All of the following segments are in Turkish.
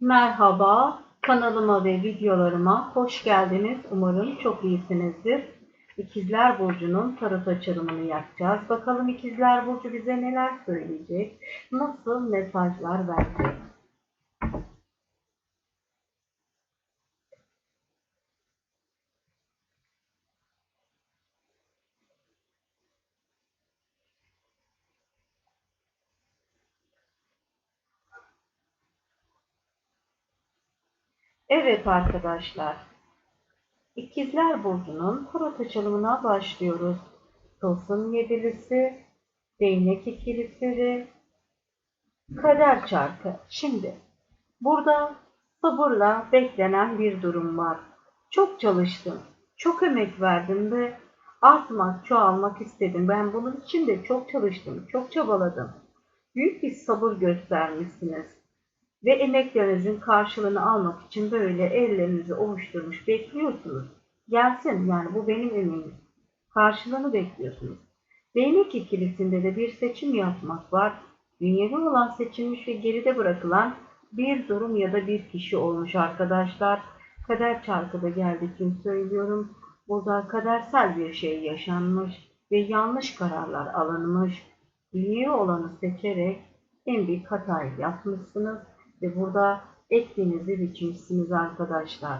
Merhaba, kanalıma ve videolarıma hoş geldiniz. Umarım çok iyisinizdir. İkizler Burcu'nun tarot açılımını yapacağız. Bakalım İkizler Burcu bize neler söyleyecek, nasıl mesajlar verecek. Evet arkadaşlar, İkizler Burcu'nun tarot açılımına başlıyoruz. Tılsım yedilisi, değnek ikilisi ve kader çarkı. Şimdi burada sabırla beklenen bir durum var. Çok çalıştım, çok emek verdim ve artmak, çoğalmak istedim. Ben bunun için de çok çalıştım, çok çabaladım. Büyük bir sabır göstermişsiniz ve emeklerinizin karşılığını almak için böyle ellerinizi ovuşturmuş bekliyorsunuz. Gelsin yani bu benim emeğim. Karşılığını bekliyorsunuz. Değnek ikilisinde de bir seçim yapmak var. Dünyevi olan seçilmiş ve geride bırakılan bir durum ya da bir kişi olmuş arkadaşlar. Kader çarkıda geldi kim söylüyorum. Burada kadersel bir şey yaşanmış ve yanlış kararlar alınmış. Dünyevi olanı seçerek en büyük hatayı yapmışsınız ve burada ektiğinizi biçmişsiniz arkadaşlar.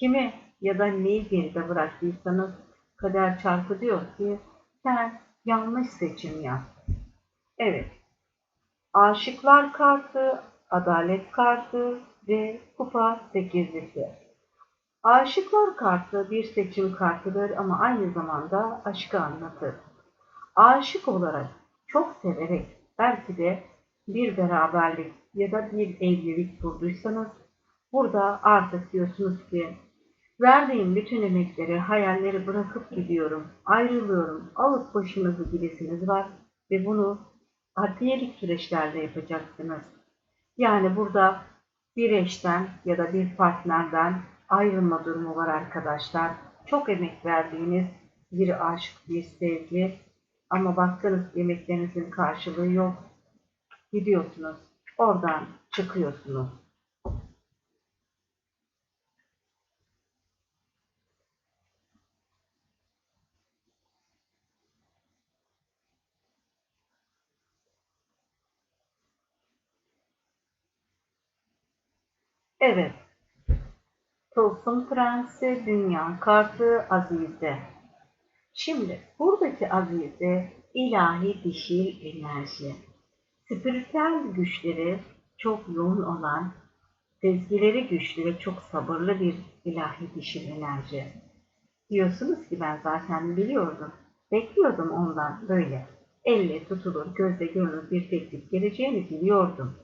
Kimi ya da neyi geride bıraktıysanız kader çarpı diyor ki sen yanlış seçim yaptın. Evet. Aşıklar kartı, adalet kartı ve kupa sekizlisi. Aşıklar kartı bir seçim kartıdır ama aynı zamanda aşkı anlatır. Aşık olarak, çok severek, belki de bir beraberlik ya da bir evlilik kurduysanız burada artık diyorsunuz ki verdiğim bütün emekleri, hayalleri bırakıp gidiyorum, ayrılıyorum, alıp başınızı gibisiniz var ve bunu adliyelik süreçlerde yapacaksınız. Yani burada bir eşten ya da bir partnerden ayrılma durumu var arkadaşlar. Çok emek verdiğiniz bir aşk, bir sevgi ama baktınız emeklerinizin karşılığı yok. Gidiyorsunuz. Oradan çıkıyorsunuz. Evet. Tılsım Prensi Dünya Kartı Azize. Şimdi buradaki Azize ilahi dişil enerji. Spiritüel güçleri çok yoğun olan, sezgileri güçlü ve çok sabırlı bir ilahi dişil enerji. Diyorsunuz ki ben zaten biliyordum. Bekliyordum ondan böyle. Elle tutulur, gözle görülür bir teklif geleceğini biliyordum.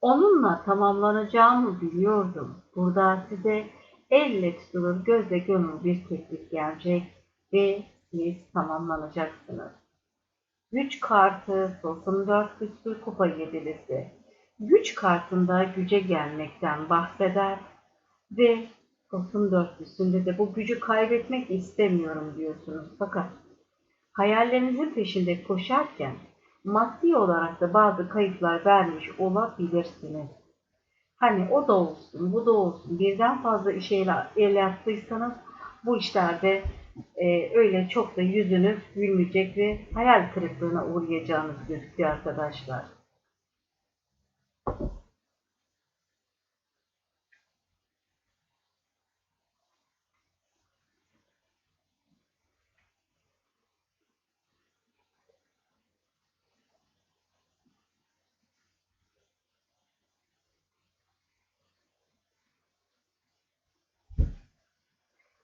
Onunla tamamlanacağımı biliyordum. Burada size elle tutulur, gözle görülür bir teklif gelecek ve siz tamamlanacaksınız. Güç kartı, tılsım dörtlüsü, kupa yedilisi. Güç kartında güce gelmekten bahseder ve tılsım dörtlüsünde de bu gücü kaybetmek istemiyorum diyorsunuz. Fakat hayallerinizin peşinde koşarken maddi olarak da bazı kayıplar vermiş olabilirsiniz. Hani o da olsun, bu da olsun. Birden fazla işe el yaptıysanız bu işlerde e, öyle çok da yüzünüz gülmeyecek ve hayal kırıklığına uğrayacağınız gözüküyor arkadaşlar.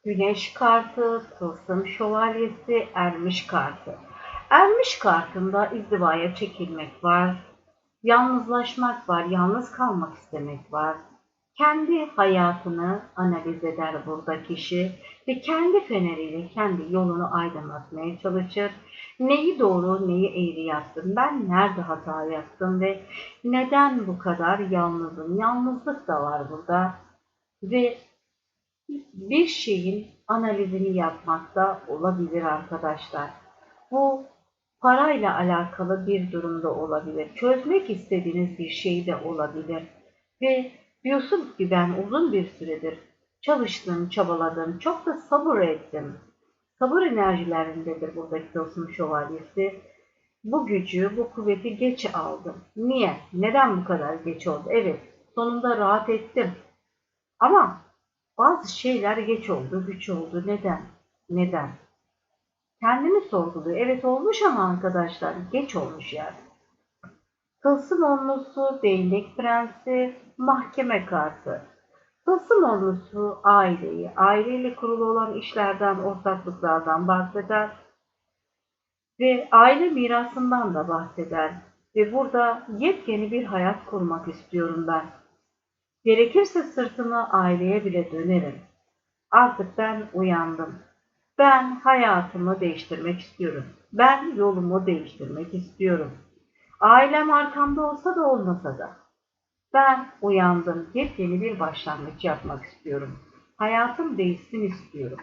Güneş kartı, tılsım şövalyesi, ermiş kartı. Ermiş kartında izdivaya çekilmek var, yalnızlaşmak var, yalnız kalmak istemek var. Kendi hayatını analiz eder burada kişi ve kendi feneriyle kendi yolunu aydınlatmaya çalışır. Neyi doğru, neyi eğri yaptım, ben nerede hata yaptım ve neden bu kadar yalnızım? Yalnızlık da var burada ve bir şeyin analizini yapmakta olabilir arkadaşlar. Bu parayla alakalı bir durumda olabilir. Çözmek istediğiniz bir şey de olabilir. Ve Diyorsun ki ben uzun bir süredir çalıştım, çabaladım, çok da sabır ettim. Sabır enerjilerindedir buradaki tılsım şövalyesi. Bu gücü, bu kuvveti geç aldım. Niye? Neden bu kadar geç oldu? Evet, sonunda rahat ettim. Ama bazı şeyler geç oldu, güç oldu. Neden? Neden? Kendini sorguluyor. Evet olmuş ama arkadaşlar geç olmuş yani. Tılsım onlusu, değnek prensi, mahkeme kartı. Tılsım onlusu aileyi, aileyle kurulu olan işlerden, ortaklıklardan bahseder ve aile mirasından da bahseder. Ve burada yepyeni bir hayat kurmak istiyorum ben. Gerekirse sırtımı aileye bile dönerim. Artık ben uyandım. Ben hayatımı değiştirmek istiyorum. Ben yolumu değiştirmek istiyorum. Ailem arkamda olsa da olmasa da. Ben uyandım. Yepyeni bir başlangıç yapmak istiyorum. Hayatım değişsin istiyorum.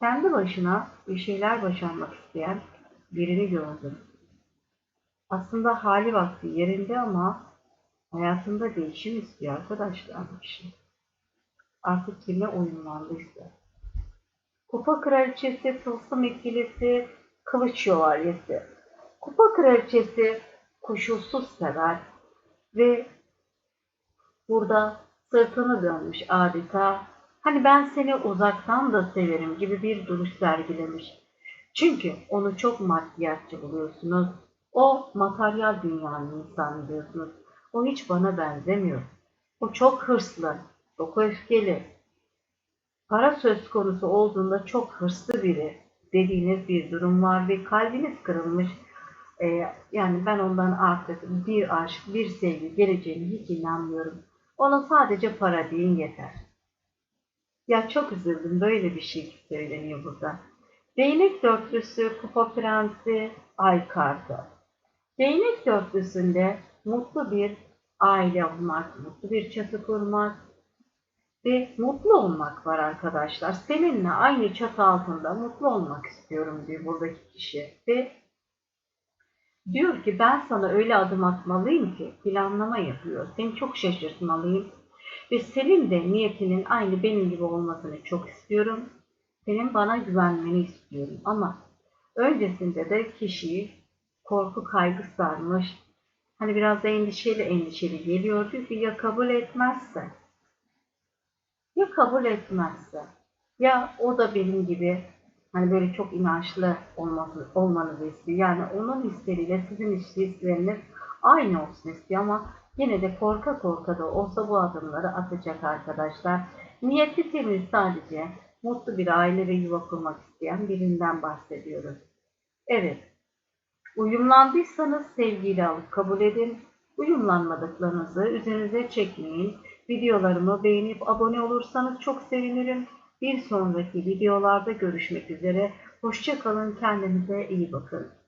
Kendi başına bir şeyler başarmak isteyen birini gördüm. Aslında hali vakti yerinde ama hayatında değişim istiyor arkadaşlar bu. Artık kime uyumlandıysa. Kupa kraliçesi, tılsım ikilisi, kılıç şövalyesi. Kupa kraliçesi koşulsuz sever ve burada sırtını dönmüş adeta. Hani ben seni uzaktan da severim gibi bir duruş sergilemiş. Çünkü onu çok maddiyatçı buluyorsunuz. O materyal dünyanın insanı diyorsunuz. O hiç bana benzemiyor. O çok hırslı, çok öfkeli. Para söz konusu olduğunda çok hırslı biri dediğiniz bir durum var ve kalbiniz kırılmış. Ee, yani ben ondan artık bir aşk, bir sevgi geleceğini hiç inanmıyorum. Ona sadece para deyin yeter. Ya çok üzüldüm böyle bir şey söyleniyor burada. Değnek dörtlüsü, kupa prensi, ay kartı. Değnek dörtlüsünde mutlu bir aile olmak, mutlu bir çatı kurmak ve mutlu olmak var arkadaşlar. Seninle aynı çatı altında mutlu olmak istiyorum diyor buradaki kişi. Ve diyor ki ben sana öyle adım atmalıyım ki planlama yapıyor. Seni çok şaşırtmalıyım. Ve senin de niyetinin aynı benim gibi olmasını çok istiyorum. Senin bana güvenmeni istiyorum. Ama öncesinde de kişiyi korku kaygı sarmış. Hani biraz da endişeli endişeli geliyor. Diyor ki ya kabul etmezse? Ya kabul etmezse? Ya o da benim gibi hani böyle çok inançlı olması, olmanızı istiyor. Yani onun hisleriyle sizin hisleriniz aynı olsun istiyor ama yine de korka korka da olsa bu adımları atacak arkadaşlar. Niyeti temiz sadece mutlu bir aile ve yuva kurmak isteyen birinden bahsediyoruz. Evet, Uyumlandıysanız sevgiyle alıp kabul edin. Uyumlanmadıklarınızı üzerinize çekmeyin. Videolarımı beğenip abone olursanız çok sevinirim. Bir sonraki videolarda görüşmek üzere. Hoşçakalın, kendinize iyi bakın.